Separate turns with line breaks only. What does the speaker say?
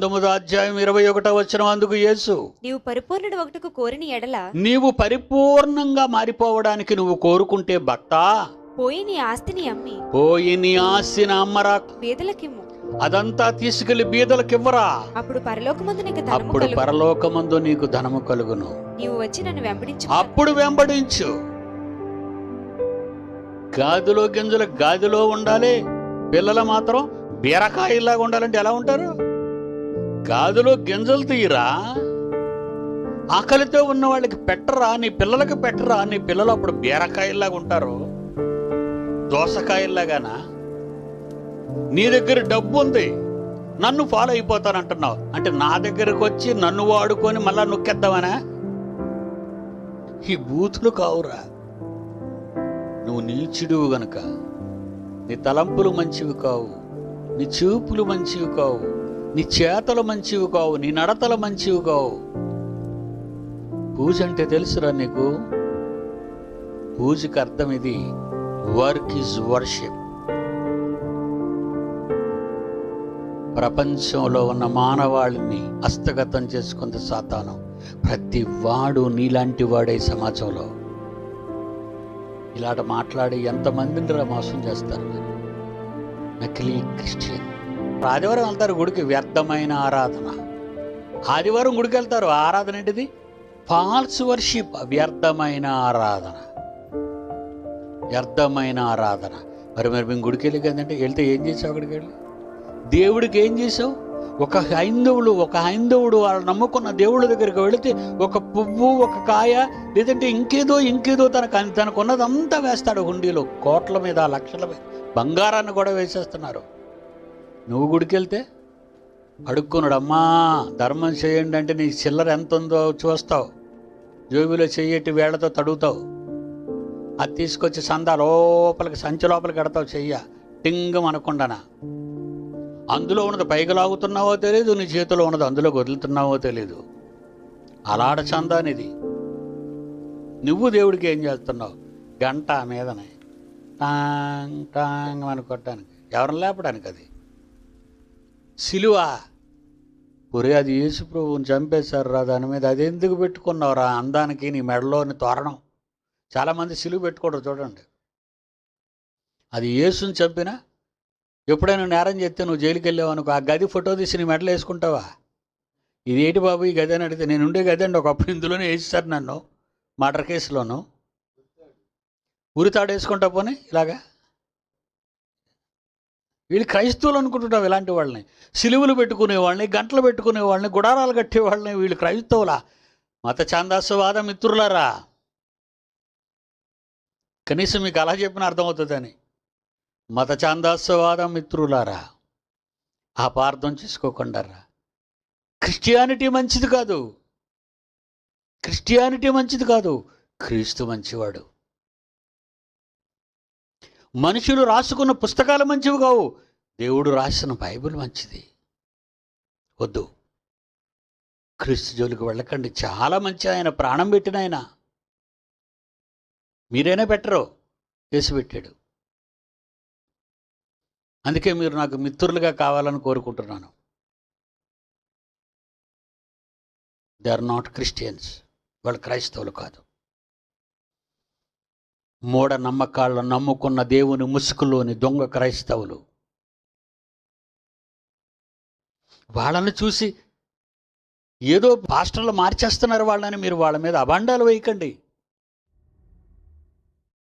తొమ్మిదో అధ్యాయం ఇరవై ఒకటో వచ్చిన అందుకు యేసు
నీవు పరిపూర్ణుడు ఒకటకు కోరిన ఎడల
నీవు పరిపూర్ణంగా మారిపోవడానికి నువ్వు కోరుకుంటే భక్త.
పోయి నీ ఆస్తిని అమ్మి
పోయి నీ ఆస్తిని అమ్మరా.
పేదలకిమ్ము
అదంతా తీసుకెళ్ళి బీదలకివ్వరా.
అప్పుడు పరలోకమందు నీకు
అప్పుడు పరలోకమందు నీకు ధనము కలుగును.
నీవు వచ్చి నన్ను వెంబడించు.
అప్పుడు వెంబడించు. గాదిలో గింజలు గాదిలో ఉండాలి. పిల్లలు మాత్రం బీరకాయలాగా ఉండాలంటే ఎలా ఉంటారు? గాదిలో గింజలు తీయరా? ఆకలితో ఉన్న వాళ్ళకి పెట్టరా? నీ పిల్లలకి పెట్టరా? నీ పిల్లలు అప్పుడు బీరకాయల్లాగా ఉంటారు. దోసకాయల్లాగానా? నీ దగ్గర డబ్బు ఉంది. నన్ను ఫాలో అయిపోతానంటున్నావు. అంటే నా దగ్గరకు వచ్చి నన్ను వాడుకొని మళ్ళా నొక్కేద్దామనా? ఈ బూతులు కావురా. నువ్వు నీచుడువు గనక. నీ తలంపులు మంచివి కావు. నీ చూపులు మంచివి కావు. నీ చేతలు మంచివి కావు నీ నడతలు మంచివి కావు. పూజ అంటే తెలుసురా నీకు? పూజకి అర్థం ఇది వర్క్ ఈజ్ వర్షిప్. ప్రపంచంలో ఉన్న మానవాళిని హస్తగతం చేసుకుంది సాతానం. ప్రతి వాడు నీలాంటి వాడే సమాజంలో. ఇలాంటి మాట్లాడి ఎంతమందిని రా మోసం చేస్తారు? నకిలీ క్రిస్టియన్. ఆదివారం వెళ్తారు గుడికి వ్యర్థమైన ఆరాధన. ఆదివారం గుడికి వెళ్తారు. ఆరాధన ఏంటిది? ఫాల్స్ వర్షిప్ వ్యర్థమైన ఆరాధన. వ్యర్థమైన ఆరాధన. మరి మరి మేము గుడికి వెళ్ళి కదంటే వెళ్తే ఏం చేసావు అక్కడికి వెళ్ళి? దేవుడికి ఏం చేసావు? ఒక హైందవుడు ఒక హైందవుడు వాళ్ళు నమ్ముకున్న దేవుళ్ళ దగ్గరికి వెళితే ఒక పువ్వు ఒక కాయ లేదంటే ఇంకేదో ఇంకేదో తనకు తనకున్నదంతా వేస్తాడు హుండీలో. కోట్ల మీద లక్షల మీద. బంగారాన్ని కూడా వేసేస్తున్నారు. నువ్వు గుడికెళ్తే? అడుక్కున్నాడు అమ్మా ధర్మం చేయండి అంటే నీ చిల్లర ఎంత ఉందో చూస్తావు. జోబిలో చెయ్యటి వేళ్ళతో తడుగుతావు. అది తీసుకొచ్చి సందా లోపలికి సంచి లోపలికి కడతావు చెయ్య. టింగం అనకుండానా? అందులో ఉన్నది పైకి లాగుతున్నావో తెలియదు నీ చేతిలో ఉన్నది అందులో వదులుతున్నావో తెలియదు అలాడ చందానిది నువ్వు దేవుడికి ఏం చేస్తున్నావు? గంట మీదనే. టాంగ్ టాంగ్ అని కొట్టడానికి. ఎవరిని లేపడానికి అది? సిలువ. ఒరే అది యేసుప్రభువుని చంపేశారు రా దాని మీద. అది ఎందుకు పెట్టుకున్నావురా? అందానికి నీ మెడలోని తోరణం. చాలామంది సిలువ పెట్టుకోవడం చూడండి. అది యేసుని చంపినా ఎప్పుడైనా నేరం చేస్తే నువ్వు జైలుకి వెళ్ళావు అనుకో ఆ గది ఫోటో తీసి నీ మెడలు వేసుకుంటావా? ఇది ఏంటి బాబు ఈ గది అని అడిగితే నేను ఉండే గది అండి ఒకప్పుడు ఇందులోనే వేసేసారు నన్ను మర్డర్ కేసులోను. ఉరితాడు వేసుకుంటా పోనీ ఇలాగా? వీళ్ళు క్రైస్తవులు అనుకుంటున్నాం ఇలాంటి వాళ్ళని. సిలువులు పెట్టుకునే వాళ్ళని గంటలు పెట్టుకునే వాళ్ళని గుడారాలు కట్టే వాళ్ళని వీళ్ళు క్రైస్తవులా? మత ఛాందాసవాద మిత్రులారా? కనీసం మీకు అలా చెప్పిన అర్థమవుతుందని. మత ఛాందాసవాద మిత్రులారా? అపార్థం చేసుకోకుండా క్రిస్టియానిటీ మంచిది కాదు. క్రిస్టియానిటీ మంచిది కాదు. క్రీస్తు మంచివాడు. మనుషులు రాసుకున్న పుస్తకాలు మంచివి కావు. దేవుడు రాసిన బైబిల్ మంచిది. వద్దు. క్రీస్తు జోలికి వెళ్ళకండి. చాలా మంచి ఆయన ప్రాణం పెట్టిన ఆయన. మీరైనా పెట్టరు. చేసి పెట్టాడు. అందుకే మీరు నాకు మిత్రులుగా కావాలని కోరుకుంటున్నాను. దే ఆర్ నాట్ క్రిస్టియన్స్ వాళ్ళు క్రైస్తవులు కాదు. మూఢ నమ్మకాలను నమ్ముకున్న దేవుని ముసుగులోని దొంగ క్రైస్తవులు. వాళ్ళని చూసి ఏదో పాస్టర్లు మార్చేస్తున్నారు వాళ్ళని మీరు వాళ్ళ మీద అభాండాలు వేయకండి.